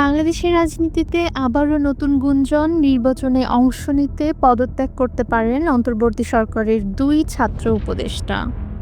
বাংলাদেশের রাজনীতিতে আবারও নতুন গুঞ্জন, নির্বাচনে অংশ নিতে পদত্যাগ করতে পারেন অন্তর্বর্তী সরকারের দুই ছাত্র উপদেষ্টা।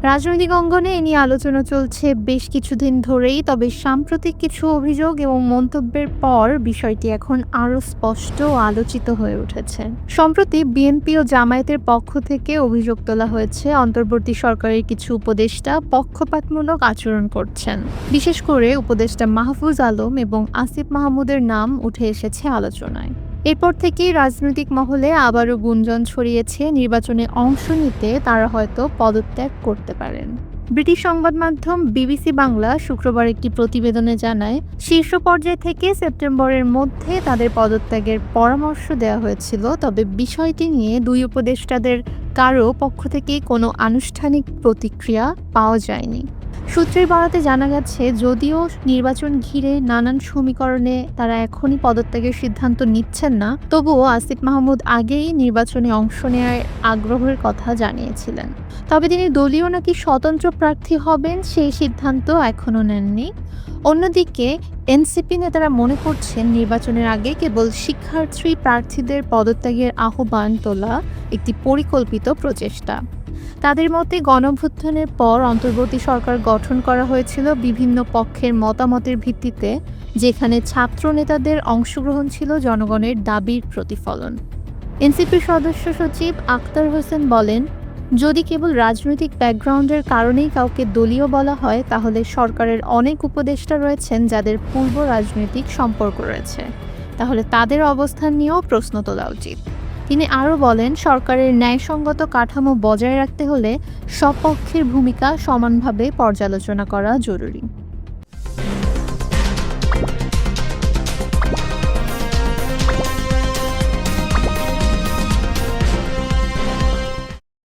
রাজনৈতিক অঙ্গনে এ নিয়ে আলোচনা চলছে বেশ কিছুদিন ধরেই, তবে সাম্প্রতিক কিছু অভিযোগ এবং মন্তব্যের পর বিষয়টি এখন আরও স্পষ্ট ও আলোচিত হয়ে উঠেছে। সম্প্রতি বিএনপি ও জামায়াতের পক্ষ থেকে অভিযোগ তোলা হয়েছে, অন্তর্বর্তী সরকারের কিছু উপদেষ্টা পক্ষপাতমূলক আচরণ করছেন। বিশেষ করে উপদেষ্টা মাহফুজ আলম এবং আসিফ মাহমুদের নাম উঠে এসেছে আলোচনায়। এরপর থেকেই রাজনৈতিক মহলে আবারও গুঞ্জন ছড়িয়েছে, নির্বাচনে অংশ নিতে তারা হয়তো পদত্যাগ করতে পারেন। ব্রিটিশ সংবাদ মাধ্যম বিবিসি বাংলা শুক্রবার একটি প্রতিবেদনে জানায়, শীর্ষ পর্যায় থেকে সেপ্টেম্বরের মধ্যে তাদের পদত্যাগের পরামর্শ দেওয়া হয়েছিল, তবে বিষয়টি নিয়ে দুই উপদেষ্টাদের কারও পক্ষ থেকে কোনো আনুষ্ঠানিক প্রতিক্রিয়া পাওয়া যায়নি। সূত্রের বরাতে জানা গেছে, যদিও নির্বাচন ঘিরে নানান সমীকরণে তারা এখনই পদত্যাগের সিদ্ধান্ত নিচ্ছেন না, তবুও আসিফ মাহমুদ আগেই নির্বাচনে অংশ নেওয়ার আগ্রহের কথা জানিয়েছিলেন। তবে তিনি দলীয় নাকি স্বতন্ত্র প্রার্থী হবেন সেই সিদ্ধান্ত এখনও নেননি। অন্যদিকে, এনসিপি নেতারা মনে করছেন নির্বাচনের আগে কেবল শিক্ষার্থী প্রার্থীদের পদত্যাগের আহ্বান তোলা একটি পরিকল্পিত প্রচেষ্টা। তাদের মতে গণভ্যুত্থানের পর অন্তর্বর্তী সরকার গঠন করা হয়েছিল বিভিন্ন পক্ষের মতামতের ভিত্তিতে, যেখানে ছাত্র নেতাদের অংশগ্রহণ ছিল জনগণের দাবির প্রতিফলন। এনসিপির সদস্য সচিব আখতার হোসেন বলেন, যদি কেবল রাজনৈতিক ব্যাকগ্রাউন্ডের কারণেই কাউকে দলীয় বলা হয়, তাহলে সরকারের অনেক উপদেষ্টা রয়েছেন যাদের পূর্ব রাজনৈতিক সম্পর্ক রয়েছে। তাহলে তাদের অবস্থান নিয়েও প্রশ্ন তোলা উচিত। তিনি আরও বলেন, সরকারের ন্যায়সঙ্গত কাঠামো বজায় রাখতে হলে সব পক্ষের ভূমিকা সমানভাবে পর্যালোচনা করা জরুরি।